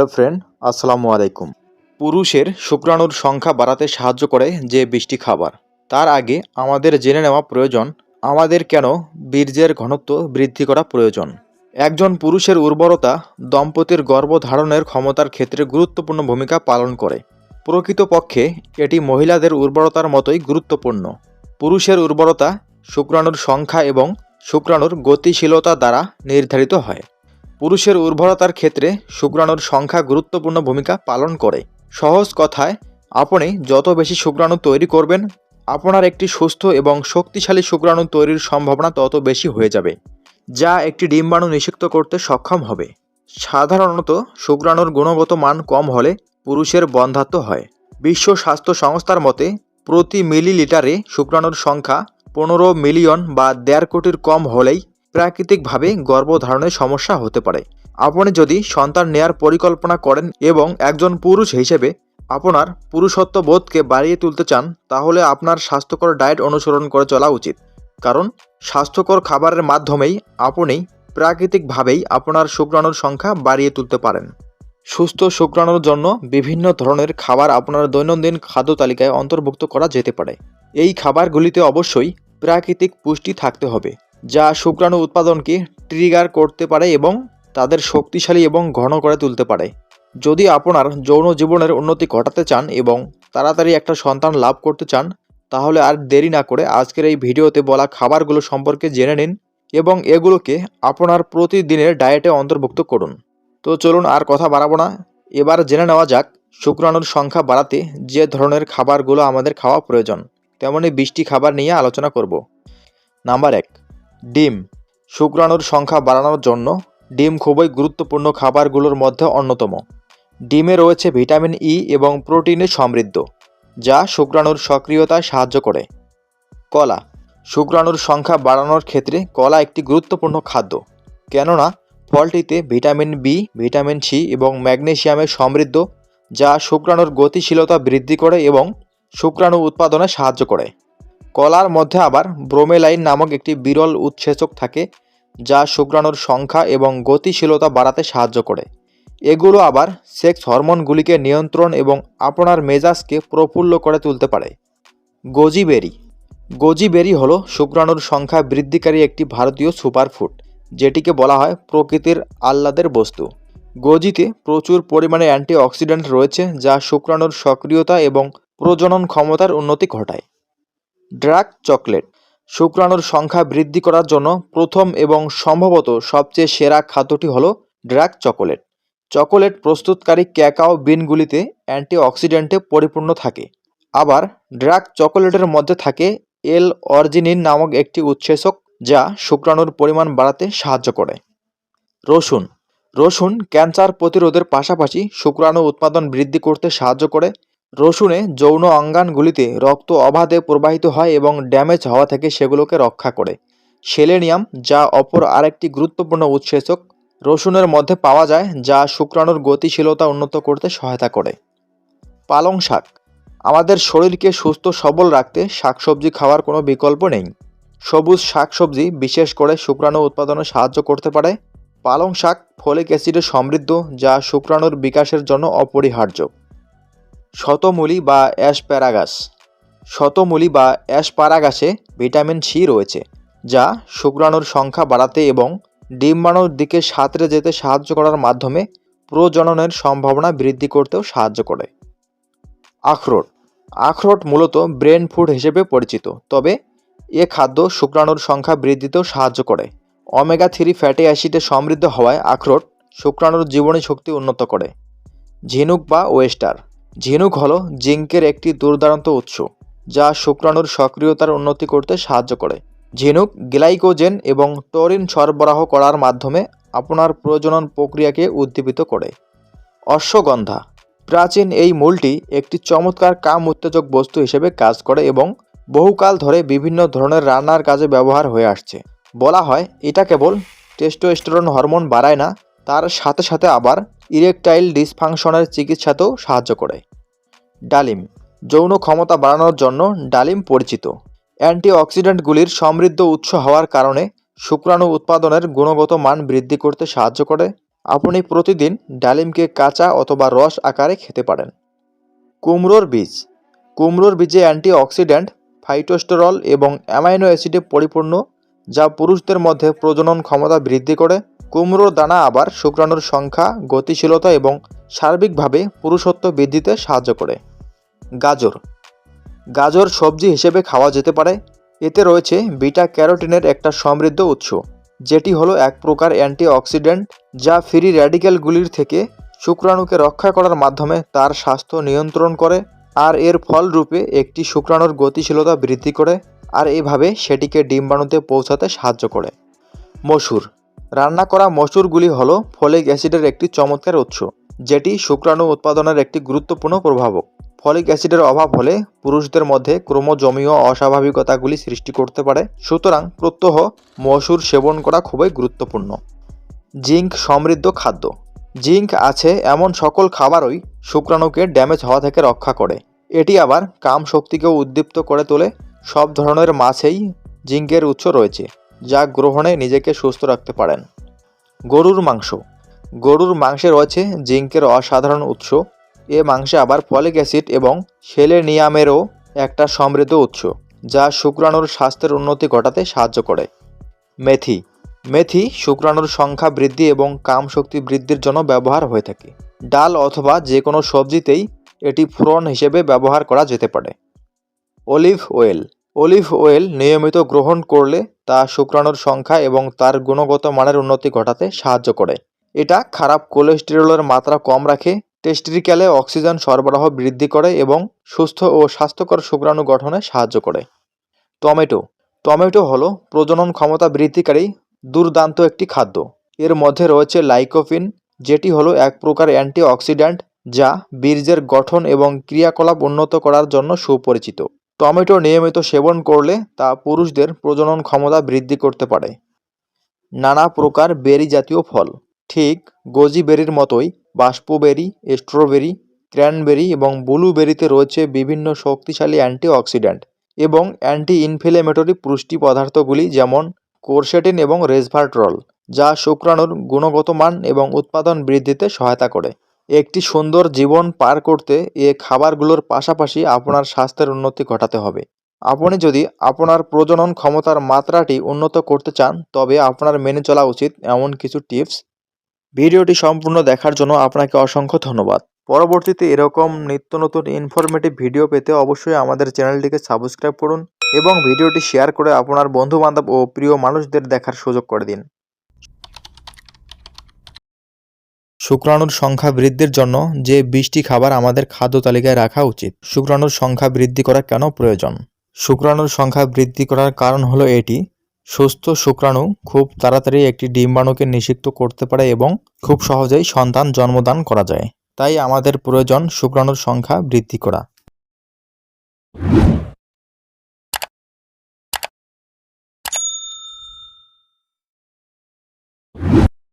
Hello friend, আসসালামু আলাইকুম। পুরুষের শুক্রাণুর সংখ্যা বাড়াতে সাহায্য করে যে বৃষ্টি খাবার, তার আগে আমাদের জেনে নেওয়া প্রয়োজন, আমাদের কেন বীর্যের ঘনত্ব বৃদ্ধি করা প্রয়োজন? একজন পুরুষের উর্বরতা দম্পতির গর্ভধারণের ক্ষমতার ক্ষেত্রে গুরুত্বপূর্ণ ভূমিকা পালন করে। প্রকৃতপক্ষে, এটি মহিলাদের উর্বরতার মতোই গুরুত্বপূর্ণ। পুরুষের উর্বরতা শুক্রাণুর সংখ্যা এবং শুক্রাণুর গতিশীলতা দ্বারা নির্ধারিত হয়। পুরুষের উর্বরতার ক্ষেত্রে শুক্রাণুর সংখ্যা গুরুত্বপূর্ণ ভূমিকা পালন করে। সহজ কথায়, আপনি যত বেশি শুক্রাণু তৈরি করবেন, আপনার একটি সুস্থ এবং শক্তিশালী শুক্রাণু তৈরির সম্ভাবনা তত বেশি হয়ে যাবে, যা একটি ডিম্বাণু নিষিক্ত করতে সক্ষম হবে। সাধারণত, শুক্রাণুর গুণগত মান কম হলে পুরুষের বন্ধাত্ব হয়। বিশ্ব স্বাস্থ্য সংস্থার মতে, প্রতি মিলিলিটারে শুক্রাণুর সংখ্যা পনেরো মিলিয়ন বা দেড় কোটির কম হলেই প্রাকৃতিকভাবে গর্ভধারণের সমস্যা হতে পারে। আপনি যদি সন্তান নেয়ার পরিকল্পনা করেন এবং একজন পুরুষ হিসেবে আপনার পুরুষত্ব বোধকে বাড়িয়ে তুলতে চান, তাহলে আপনার স্বাস্থ্যকর ডায়েট অনুসরণ করে চলা উচিত। কারণ, স্বাস্থ্যকর খাবারের মাধ্যমেই আপনি প্রাকৃতিকভাবেই আপনার শুক্রাণুর সংখ্যা বাড়িয়ে তুলতে পারেন। সুস্থ শুক্রাণুর জন্য বিভিন্ন ধরনের খাবার আপনার দৈনন্দিন খাদ্য তালিকায় অন্তর্ভুক্ত করা যেতে পারে। এই খাবারগুলিতে অবশ্যই প্রাকৃতিক পুষ্টি থাকতে হবে। যা শুক্রাণু উৎপাদনকে ট্রিগার করতে পারে এবং তাদের শক্তিশালী এবং ঘন করে তুলতে পারে। যদি আপনার যৌন জীবনের উন্নতি ঘটাতে চান এবং তাড়াতাড়ি একটা সন্তান লাভ করতে চান, তাহলে আর দেরি না করে আজকের এই ভিডিওতে বলা খাবারগুলো সম্পর্কে জেনে নিন এবং এগুলোকে আপনার প্রতিদিনের ডায়েটে অন্তর্ভুক্ত করুন। তো চলুন আর কথা বাড়াবো না। এবার জেনে নেওয়া যাক, শুক্রাণুর সংখ্যা বাড়াতে যে ধরনের খাবারগুলো আমাদের খাওয়া প্রয়োজন তেমনই বৃষ্টি খাবার নিয়ে আলোচনা করব। নাম্বার এক ডিম। শুক্রাণুর সংখ্যা বাড়ানোর জন্য ডিম খুবই গুরুত্বপূর্ণ খাবারগুলোর মধ্যে অন্যতম। ডিমে রয়েছে ভিটামিন ই এবং প্রোটিনে সমৃদ্ধ, যা শুক্রাণুর সক্রিয়তায় সাহায্য করে। কলা। শুক্রাণুর সংখ্যা বাড়ানোর ক্ষেত্রে কলা একটি গুরুত্বপূর্ণ খাদ্য, কেননা ফলটিতে ভিটামিন বি ভিটামিন সি এবং ম্যাগনেসিয়ামে সমৃদ্ধ, যা শুক্রাণুর গতিশীলতা বৃদ্ধি করে এবং শুক্রাণু উৎপাদনে সাহায্য করে। কলার মধ্যে আবার ব্রোমেলাইন নামক একটি বিরল উৎসেচক থাকে, যা শুক্রাণুর সংখ্যা এবং গতিশীলতা বাড়াতে সাহায্য করে। এগুলো আবার সেক্স হরমোনগুলিকে নিয়ন্ত্রণ এবং আপনার মেজাজকে প্রফুল্ল করে তুলতে পারে। গোজি বেরি গোজি বেরি হলো শুক্রাণুর সংখ্যা বৃদ্ধিকারী একটি ভারতীয় সুপারফুড, যেটিকে বলা হয় প্রকৃতির আহ্লাদের বস্তু। গোজিতে প্রচুর পরিমাণে অ্যান্টিঅক্সিডেন্ট রয়েছে, যা শুক্রাণুর সক্রিয়তা এবং প্রজনন ক্ষমতার উন্নতি ঘটায়। Drug chocolate. শুক্রাণুর সংখ্যা বৃদ্ধি করার জন্য প্রথম এবং সম্ভবত সবচেয়ে সেরা খাদ্যটি হল ড্রাগ চকোলেট। চকোলেট প্রস্তুতকারী ক্যাকাও বিনগুলিতে অ্যান্টিঅক্সিডেন্টে পরিপূর্ণ থাকে। আবার ড্রাগ চকোলেটের মধ্যে থাকে এল অর্জিনিন নামক একটি উৎসেচক যা শুক্রাণুর পরিমাণ বাড়াতে সাহায্য করে। রসুন। রসুন ক্যান্সার প্রতিরোধের পাশাপাশি শুক্রাণু উৎপাদন বৃদ্ধি করতে সাহায্য করে রসুনে যৌন অঙ্গাণগুলিতে রক্ত অবাধে প্রবাহিত হয় এবং ড্যামেজ হওয়া থেকে সেগুলোকে রক্ষা করে। সেলেনিয়াম, যা অপর আরেকটি গুরুত্বপূর্ণ উৎসেচক, রসুনের মধ্যে পাওয়া যায়, যা শুক্রাণুর গতিশীলতা উন্নত করতে সহায়তা করে। পালং শাক। আমাদের শরীরকে সুস্থ সবল রাখতে শাকসবজি খাওয়ার কোনো বিকল্প নেই। সবুজ শাকসবজি, বিশেষ করে শুক্রাণু উৎপাদনে সাহায্য করতে পারে। পালং শাক ফলিক অ্যাসিডে সমৃদ্ধ, যা শুক্রাণুর বিকাশের জন্য অপরিহার্য। শতমূলি বা অ্যাসপ্যারাগাস শতমূলি বা অ্যাসপারাগাসে ভিটামিন সি রয়েছে, যা শুক্রাণুর সংখ্যা বাড়াতে এবং ডিম্বাণুর দিকে সাঁতরে যেতে সাহায্য করার মাধ্যমে প্রজননের সম্ভাবনা বৃদ্ধি করতেও সাহায্য করে। আখরোট। আখরোট মূলত ব্রেন ফুড হিসেবে পরিচিত, তবে এ খাদ্য শুক্রাণুর সংখ্যা বৃদ্ধিতেও সাহায্য করে। অমেগা থ্রি ফ্যাটি অ্যাসিডে সমৃদ্ধ হওয়ায় আখরোট শুক্রাণুর জীবনী শক্তি উন্নত করে। ঝিনুক বা ওয়েস্টার। ঝিনুক হলো জিঙ্কের একটি দুর্দান্ত উৎস, যা শুক্রাণুর সক্রিয়তার উন্নতি করতে সাহায্য করে। ঝিনুক গ্লাইকোজেন এবং টরিন সরবরাহ করার মাধ্যমে আপনার প্রজনন প্রক্রিয়াকে উদ্দীপিত করে। অশ্বগন্ধা, প্রাচীন এই মূলটি একটি চমৎকার কাম উত্তেজক বস্তু হিসেবে কাজ করে এবং বহুকাল ধরে বিভিন্ন ধরনের রান্নার কাজে ব্যবহার হয়ে আসছে। বলা হয়, এটা কেবল টেস্টোস্টেরন হরমোন বাড়ায় না তার সাথে সাথে আবার ইরেকটাইল ডিসফাংশনের চিকিৎসাতেও সাহায্য করে। ডালিম, যৌন ক্ষমতা বাড়ানোর জন্য ডালিম পরিচিত। অ্যান্টিঅক্সিডেন্টগুলির সমৃদ্ধ উৎস হওয়ার কারণে শুক্রাণু উৎপাদনের গুণগত মান বৃদ্ধি করতে সাহায্য করে। আপনি প্রতিদিন ডালিমকে কাঁচা অথবা রস আকারে খেতে পারেন। কুমড়োর বীজ, কুমড়োর বীজে অ্যান্টিঅক্সিডেন্ট, ফাইটোস্টেরল এবং অ্যামাইনো অ্যাসিডে পরিপূর্ণ যা পুরুষদের মধ্যে প্রজনন ক্ষমতা বৃদ্ধি করে। কুমড়োর দানা আবার শুক্রাণুর সংখ্যা, গতিশীলতা এবং সার্বিকভাবে পুরুষত্ব বৃদ্ধিতে সাহায্য করে। গাজর। গাজর সবজি হিসেবে খাওয়া যেতে পারে। এতে রয়েছে বিটা ক্যারোটিনের একটা সমৃদ্ধ উৎস, যেটি হলো এক প্রকার অ্যান্টিঅক্সিডেন্ট যা ফ্রি র্যাডিক্যালগুলির থেকে শুক্রাণুকে রক্ষা করার মাধ্যমে তার স্বাস্থ্য নিয়ন্ত্রণ করে, আর এর ফলরূপে একটি শুক্রাণুর গতিশীলতা বৃদ্ধি করে। আর এভাবে সেটিকে ডিম্বাণুতে পৌঁছাতে সাহায্য করে। মসুর। রান্না করা মসুরগুলি হলো ফলিক অ্যাসিডের একটি চমৎকার উৎস, যেটি শুক্রাণু উৎপাদনের একটি গুরুত্বপূর্ণ প্রভাবক। ফলিক অ্যাসিডের অভাব হলে পুরুষদের মধ্যে ক্রোমোজমীয় অস্বাভাবিকতাগুলি সৃষ্টি করতে পারে। সুতরাং প্রত্যহ মসুর সেবন করা খুবই গুরুত্বপূর্ণ। জিঙ্ক সমৃদ্ধ খাদ্য। জিঙ্ক আছে এমন সকল খাবারই শুক্রাণুকে ড্যামেজ হওয়া থেকে রক্ষা করে। এটি আবার কাম শক্তিকেও উদ্দীপ্ত করে তোলে। সব ধরনের মাছেই জিঙ্কের উৎস রয়েছে, যা গ্রহণে নিজেকে সুস্থ রাখতে পারেন। গরুর মাংস। গরুর মাংসে রয়েছে জিঙ্কের অসাধারণ উৎস। এ মাংসে আবার ফলিক অ্যাসিড এবং সেলেনিয়ামেরও একটা সমৃদ্ধ উৎস, যা শুক্রাণুর স্বাস্থ্যের উন্নতি ঘটাতে সাহায্য করে। মেথি। মেথি শুক্রাণুর সংখ্যা বৃদ্ধি এবং কাম শক্তি বৃদ্ধির জন্য ব্যবহার হয়ে থাকে। ডাল অথবা যে কোনো সবজিতেই এটি ফোড়ন হিসেবে ব্যবহার করা যেতে পারে। অলিভ অয়েল অলিভ অয়েল নিয়মিত গ্রহণ করলে তা শুক্রাণুর সংখ্যা এবং তার গুণগত মানের উন্নতি ঘটাতে সাহায্য করে। এটা খারাপ কোলেস্টেরলের মাত্রা কম রাখে, টেস্টিক্যালে অক্সিজেন সরবরাহ বৃদ্ধি করে এবং সুস্থ ও স্বাস্থ্যকর শুক্রাণু গঠনে সাহায্য করে। টমেটো। টমেটো হলো প্রজনন ক্ষমতা বৃদ্ধিকারী দুর্দান্ত একটি খাদ্য। এর মধ্যে রয়েছে লাইকোপিন যেটি হলো এক প্রকার অ্যান্টিঅক্সিডেন্ট যা বীর্যের গঠন এবং ক্রিয়াকলাপ উন্নত করার জন্য সুপরিচিত। টমেটো নিয়মিত সেবন করলে তা পুরুষদের প্রজনন ক্ষমতা বৃদ্ধি করতে পারে। নানা প্রকার বেরি জাতীয় ফল, ঠিক গোজি বেরির মতোই বাষ্পবেরি, স্ট্রবেরি, ক্র্যানবেরি এবং ব্লুবেরিতে রয়েছে বিভিন্ন শক্তিশালী অ্যান্টিঅক্সিডেন্ট এবং অ্যান্টি ইনফ্লেমেটরি পুষ্টি পদার্থগুলি যেমন কোরসেটিন এবং রেসভারট্রল, যা শুক্রাণুর গুণগত মান এবং উৎপাদন বৃদ্ধিতে সহায়তা করে। একটি সুন্দর জীবন পার করতে এ খাবারগুলোর পাশাপাশি আপনার স্বাস্থ্যের উন্নতি ঘটাতে হবে। আপনি যদি আপনার প্রজনন ক্ষমতার মাত্রাটি উন্নত করতে চান, তবে আপনার মেনে চলা উচিত এমন কিছু টিপস। ভিডিওটি সম্পূর্ণ দেখার জন্য আপনাকে অসংখ্য ধন্যবাদ। পরবর্তীতে এরকম নিত্য নতুন ইনফরমেটিভ ভিডিও পেতে অবশ্যই আমাদের চ্যানেলটিকে সাবস্ক্রাইব করুন এবং ভিডিওটি শেয়ার করে আপনার বন্ধু বান্ধব ও প্রিয় মানুষদের দেখার সুযোগ করে দিন। শুক্রাণুর সংখ্যা বৃদ্ধির জন্য যে বিশটি খাবার আমাদের খাদ্য তালিকায় রাখা উচিত, শুক্রাণুর সংখ্যা বৃদ্ধি করা কেন প্রয়োজন? শুক্রাণুর সংখ্যা বৃদ্ধি করার কারণ হলো এটি, সুস্থ শুক্রাণু খুব তাড়াতাড়ি একটি ডিম্বাণুকে নিষিক্ত করতে পারে এবং খুব সহজেই সন্তান জন্মদান করা যায়। তাই আমাদের প্রয়োজন শুক্রাণুর সংখ্যা বৃদ্ধি করা।